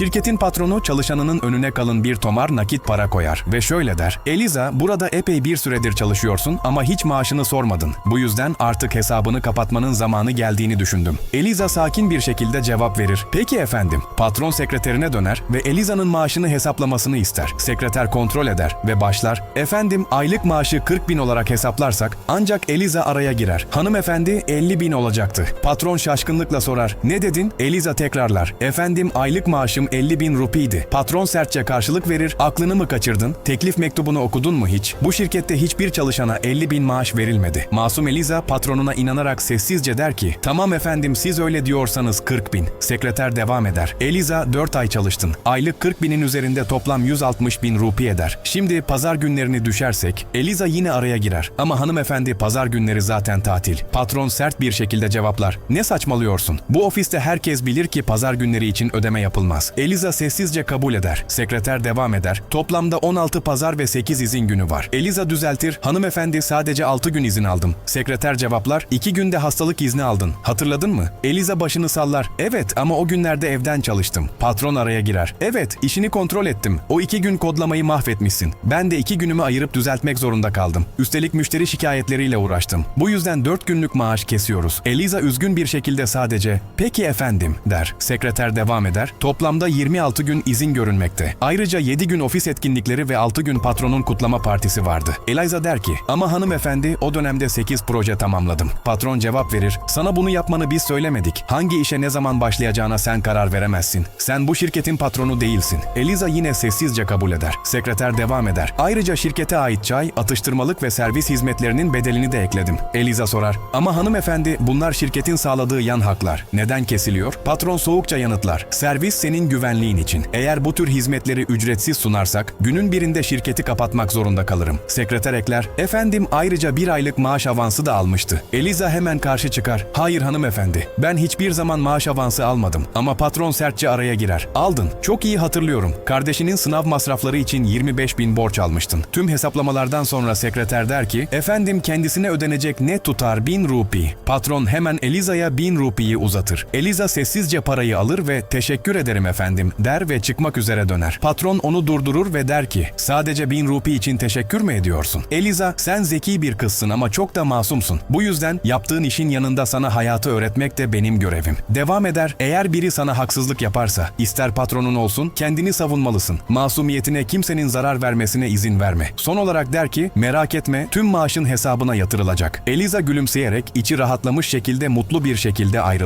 Şirketin patronu çalışanının önüne kalın bir tomar nakit para koyar ve şöyle der. Eliza burada epey bir süredir çalışıyorsun ama hiç maaşını sormadın. Bu yüzden artık hesabını kapatmanın zamanı geldiğini düşündüm. Eliza sakin bir şekilde cevap verir. Peki efendim. Patron sekreterine döner ve Eliza'nın maaşını hesaplamasını ister. Sekreter kontrol eder ve başlar. Efendim aylık maaşı 40 bin olarak hesaplarsak ancak Eliza araya girer. Hanımefendi 50 bin olacaktı. Patron şaşkınlıkla sorar. Ne dedin? Eliza tekrarlar. Efendim aylık maaşım 50 bin rupiydi. Patron sertçe karşılık verir. Aklını mı kaçırdın? Teklif mektubunu okudun mu hiç? Bu şirkette hiçbir çalışana 50 bin maaş verilmedi. Masum Eliza patronuna inanarak sessizce der ki tamam efendim siz öyle diyorsanız 40 bin. Sekreter devam eder. Eliza 4 ay çalıştın. Aylık 40 binin üzerinde toplam 160 bin rupi eder. Şimdi pazar günlerini düşersek Eliza yine araya girer. Ama hanımefendi pazar günleri zaten tatil. Patron sert bir şekilde cevaplar. Ne saçmalıyorsun? Bu ofiste herkes bilir ki pazar günleri için ödeme yapılmaz. Eliza sessizce kabul eder. Sekreter devam eder. Toplamda 16 pazar ve 8 izin günü var. Eliza düzeltir. Hanımefendi sadece 6 gün izin aldım. Sekreter cevaplar. 2 günde hastalık izni aldın. Hatırladın mı? Eliza başını sallar. Evet ama o günlerde evden çalıştım. Patron araya girer. Evet işini kontrol ettim. O 2 gün kodlamayı mahvetmişsin. Ben de 2 günümü ayırıp düzeltmek zorunda kaldım. Üstelik müşteri şikayetleriyle uğraştım. Bu yüzden 4 günlük maaş kesiyoruz. Eliza üzgün bir şekilde sadece "Peki efendim." der. Sekreter devam eder. Toplamda 26 gün izin görünmekte. Ayrıca 7 gün ofis etkinlikleri ve 6 gün patronun kutlama partisi vardı. Eliza der ki "Ama hanımefendi o dönemde 8 proje tamamladım." Patron cevap verir. "Sana bunu yapmanı biz söylemedik. Hangi işe ne zaman başlayacağına sen karar veremezsin. Sen bu şirketin patronu değilsin." Eliza yine sessizce kabul eder. Sekreter devam eder. Ayrıca şirkete ait çay, atıştırmalık ve servis hizmetlerinin bedelini de ekledim. Eliza sorar. Ama hanımefendi bunlar şirketin sağladığı yan haklar. Neden kesiliyor? Patron soğukça yanıtlar. Servis senin güvenliğin için. Eğer bu tür hizmetleri ücretsiz sunarsak günün birinde şirketi kapatmak zorunda kalırım. Sekreter ekler. Efendim ayrıca bir aylık maaş avansı da almıştı. Eliza hemen karşı çıkar. Hayır hanımefendi. Ben hiçbir zaman maaş avansı almadım. Ama patron sertçe araya girer. Aldın. Çok iyi hatırlıyorum. Kardeşinin sınav masrafları için 25 bin borç almıştın. Tüm hesaplamalardan sonra sekreter der ki, efendim kendisine ödenecek net tutar 1000 rupi. Patron hemen Eliza'ya 1000 rupiyi uzatır. Eliza sessizce parayı alır ve teşekkür ederim efendim der ve çıkmak üzere döner. Patron onu durdurur ve der ki, sadece 1000 rupi için teşekkür mü ediyorsun? Eliza, sen zeki bir kızsın ama çok da masumsun. Bu yüzden yaptığın işin yanında sana hayatı öğretmek de benim görevim. Devam eder, eğer biri sana haksızlık yaparsa, ister patronun olsun, kendini savunmalısın. Masumiyetine kimsenin zarar vermesine izin verme. Son olarak der ki, merak etme, tüm maaşın hesabına yatırılacak. Eliza gülümseyerek içi rahatlamış şekilde mutlu bir şekilde ayrılır.